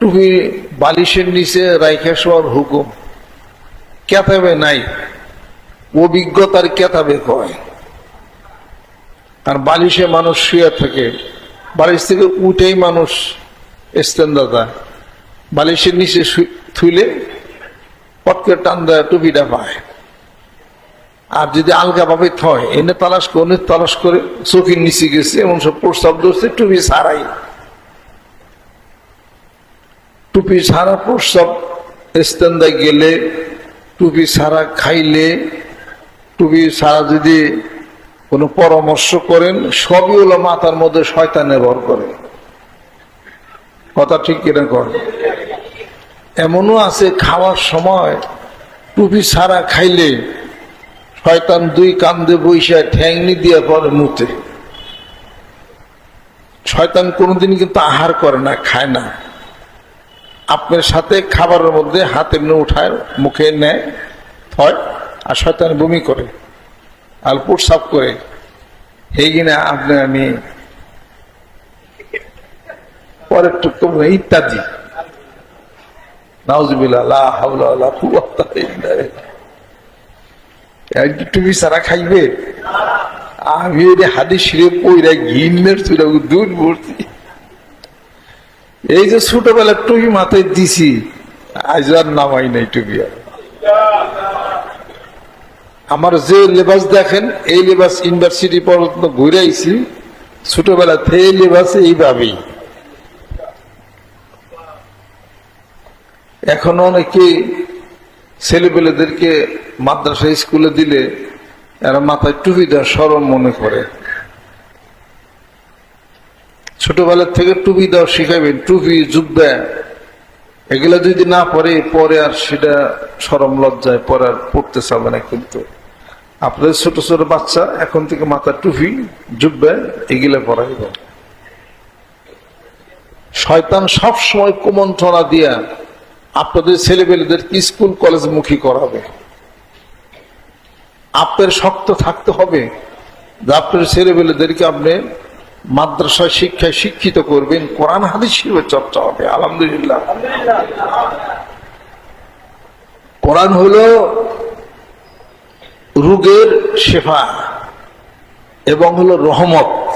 টুপি বালিশের নিচে রাইখা শোয়ার হুকুম। কেতাবে নাই। অভিজ্ঞতার কেতাবে কয়। আর বালিশে মানুষ শুয়ে থাকে। বালিশ থেকে উঠেই মানুষ দাদা বালিশের নিচে থুইলে পটকে টান দেয় টুপিটা পায়। আর যদি আলগা ভাবে থয়, এনে তালাশ করে তালাশ করে চোখের নিচে গেছে, এমন সব প্রস্তাব ধরছে, টুপি ছাড়াই। টুপি ছাড়া প্রস্তাব স্ট্যান্ডায় গেলে টুপি ছাড়া খাইলে, টুপি ছাড়া যদি কোনো পরামর্শ করেন, সবই হলো মাথার মধ্যে শয়তানে ভর করে। কথা ঠিক কিনা কর এমনও আছে, খাওয়ার সময় টুপি ছাড়া খাইলে শয়তান দুই কান্দে বৈশা ঠ্যাংনি দিয়ে পরে মুতে। শয়তান কোনোদিন কিন্তু আহার করে না, খায় না। আপনার সাথে খাবারের মধ্যে হাতে নিয়ে উঠায়, মুখে নেয়, হয়, আর শয়তান বমি করে, আর প্রসাব করে এই কিনা আপনি আমি পরের টুকু ইত্যাদি। খাইবে? আমি হাদিস শিরে পইরা ঘিন্নের চুরা দূর ভর্তি এই যে ছোটবেলা টুপি মাথায় দিছি, আজ আর নামাই নাই টুপি আর। আমার যে লেবাস দেখেন, এই লেবাস ইউনিভার্সিটি পর্যন্ত ঘুরে আইছি ছোটবেলা থেকে লেবাস এইভাবেই। এখন অনেকে ছেলেপেলেদেরকে মাদ্রাসা স্কুলে দিলে এরা মাথায় টুপি দেওয়া সরম মনে করে। ছোটবেলার থেকে টুপি দেওয়া শিখাবেন টুপি, জুব্বা, এগুলা যদি না পরে পরে আর সেটা সরম লজ্জায় পরে আর পড়তে চাবে না কিন্তু। আপনাদের ছোট ছোট বাচ্চা, এখন থেকে মাথা টুপি, জুব্বা, এগুলা পরাইব। শয়তান সব সময় কুমন্ত্রণা দিয়া আপনাদের ছেলেপেলেদের স্কুল, কলেজ মুখী করাবে। আপনার শক্ত থাকতে হবে। আপনার ছেলেপেলেদেরকে আপনি মাদ্রাসা শিক্ষায় শিক্ষিত করবেন, কোরআন, হাদিস শিবের চর্চা হবে, আলহামদুলিল্লাহ। কোরআন হলো রোগের শেফা এবং হলো রহমত।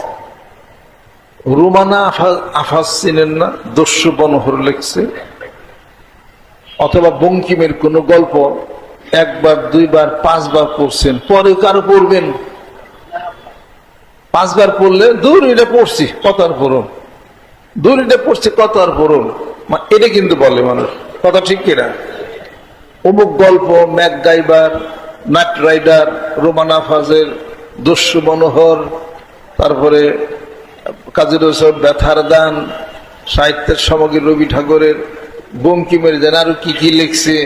রুমানা আফা- আফাস চিনেন না, দস্যু বনহর লেখছে। অথবা বঙ্কিমের কোন গল্প একবার, দুইবার, পাঁচবার পড়ছেন, পরে কারও পড়বেন। পাঁচবার পড়লে দূর এটা পড়ছি কত আর পড়ুন দূর এটা পড়ছি কত আর পড়ুন এটা কিন্তু বলে মানুষ, কথা ঠিক কিনা? অমুক গল্প, ম্যাক গাইবার নাট রাইডার, রোমানা ফাজের দস্যু মনোহর, তারপরে কাজী রসব ব্যথার দান, সাহিত্যের সামগ্রী রবি ঠাকুরের বঙ্কিমের যেন আরও কি কি লিখছে?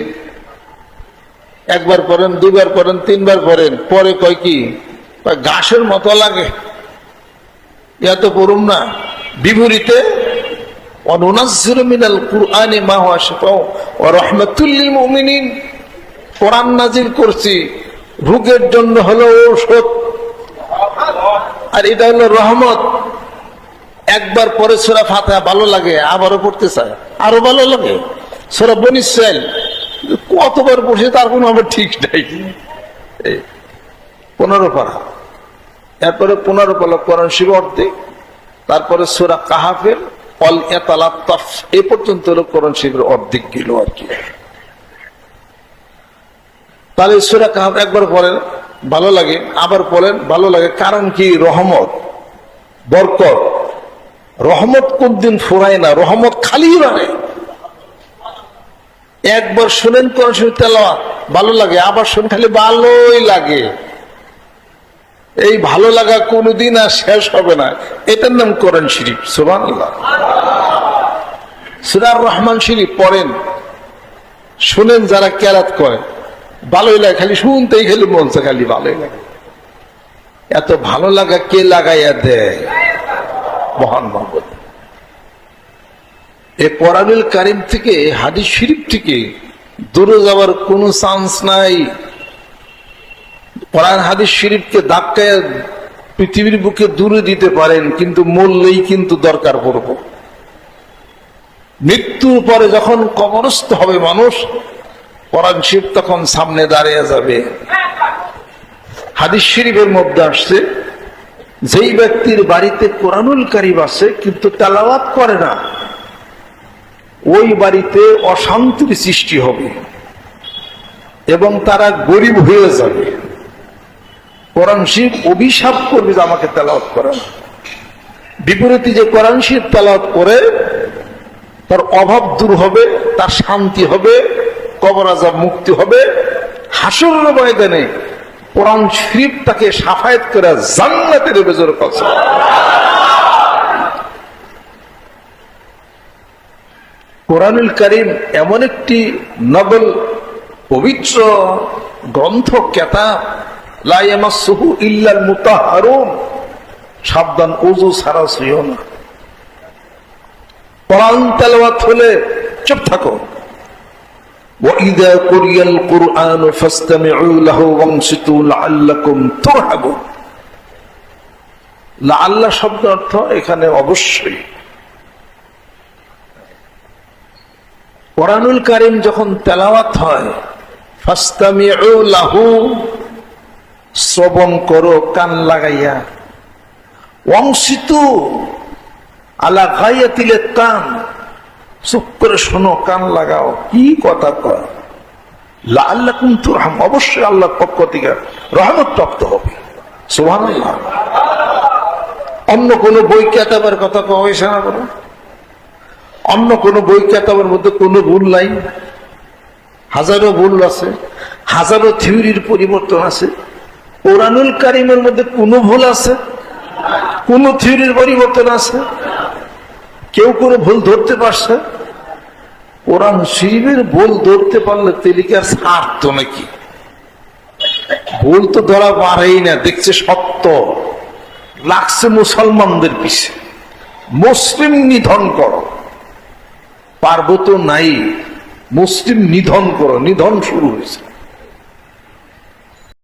একবার পড়েন, দুবার পড়েন, তিনবার পড়েন, পরে কয় কি? ঘাসের মতো লাগে। এত পড়ুম না নাজিল করছি জন্য আর এটা হলো রহমত। একবার পরে সোরা ফাতে ভালো লাগে, আবারও পড়তে চায়, আরও ভালো লাগে। সোরা বনিসাইল কতবার পড়ছে তার কোনো আমার ঠিক নাই। পনেরো পারা। এরপরে পনেরো পালা শিব অর্ধেক তারপরে সোরা কাহাফের অল এতালাত্তাফ এ পর্যন্ত হলো কোরআন শিবের অর্ধেক গেল আর কি। তাহলে সোরা কাহাফ একবার পড়েন, ভালো লাগে। আবার পড়েন, ভালো লাগে। কারণ কি? রহমত, বরকত। রহমত কোনদিন ফুরায় না, রহমত খালি বাড়ে একবার শুনেন কোন তেলাওয়াত, ভালো লাগে। আবার শুন খালি ভালোই লাগে। এই ভালো লাগা কোনোদিন আর শেষ হবে না। এটার নাম কোরআন শরীফ সুবান সুরার রহমান শরীফ পড়েন, শুনেন যারা কেরাত করে। ভালোই লাগে, খালি শুনতেই খালি মনছে খালি ভালোই লাগে। এত ভালো লাগা কে লাগাইয়া দেয়? মহান মহম্মদ এ কোরআনুল কারিম থেকে, হাদিস শরীফ থেকে দূরে যাওয়ার কোনো চান্স নাই। কোরআন হাদিস শরীফকে ধাক্কায় পৃথিবীর বুকে দূরে দিতে পারেন, কিন্তু মূল্যই কিন্তু দরকার পড়ব। মৃত্যুর পরে যখন কবরস্থ হবে মানুষ, কোরআন শিব তখন সামনে দাঁড়িয়ে যাবে। হাদিস শরীফের মধ্যে আসছে, যেই ব্যক্তির বাড়িতে কোরআনুল কারিম আছে, কিন্তু তেলাওয়াত করে না, ওই বাড়িতে অশান্তির সৃষ্টি হবে এবং তারা গরিব হয়ে যাবে। কোরআন শিব অভিশাপ করবে যে আমাকে তেলাওয়াত করে বিপরীতে যে কোরআন শিব তেলাওয়াত করে, তার অভাব দূর হবে, তার শান্তি হবে, কবর আজাব মুক্তি হবে। হাসুর ময়দানে কোরআন শরীফ তাকে সাফায়াত করে জান্নাতের বেজর কথা কোরআনুল করিম এমন একটি নবল, পবিত্র গ্রন্থ, কেতাব লাইমাসুহু ইল্লাল মুতাহারুন সাবধান ওজু সারা শুইও না কোরআন তেলাওয়াত হলে চুপ থাকো وإذا قرئ القرآن فاستمعوا له وانصتوا لعلكم ترحمون লাআল্লাহ শব্দ অর্থ এখানে অবশ্যই কোরআনুল কারিম যখন তেলাওয়াত হয় ফাস্তামিউ লাহু শ্রবণ করো, কান লাগাইয়া। ওয়াংসিতু আলা গাইয়া তিলে কান। চুপ করে শোনো, কান লাগাও। কি কথা কয়? আল্লাহ কিন্তু অবশ্যই আল্লাহর পক্ষ থেকে রহমত প্রাপ্ত হবে। সুবহানাল্লাহ। অন্য কোন বই কেতাবের কথা কওয়া হয়েছে না বলো অন্য কোন বই কেতাবের মধ্যে কোনো ভুল নাই? হাজারো ভুল আছে, হাজারো থিওরির পরিবর্তন আছে। কোরআনুল কারিমের মধ্যে কোনো ভুল আছে? কোন থিওরির পরিবর্তন আছে? কেউ করে ভুল ধরতে পারছে? কোরআন শরীফের ভুল ধরতে পারলে তেলিকার স্বার্থ নাকি ভুল তো ধরা পারেই না, দেখছে সত্য। লাগছে মুসলমানদের পিছে। মুসলিম নিধন করো। পার্বত নাই, মুসলিম নিধন করো, নিধন শুরু হয়েছে।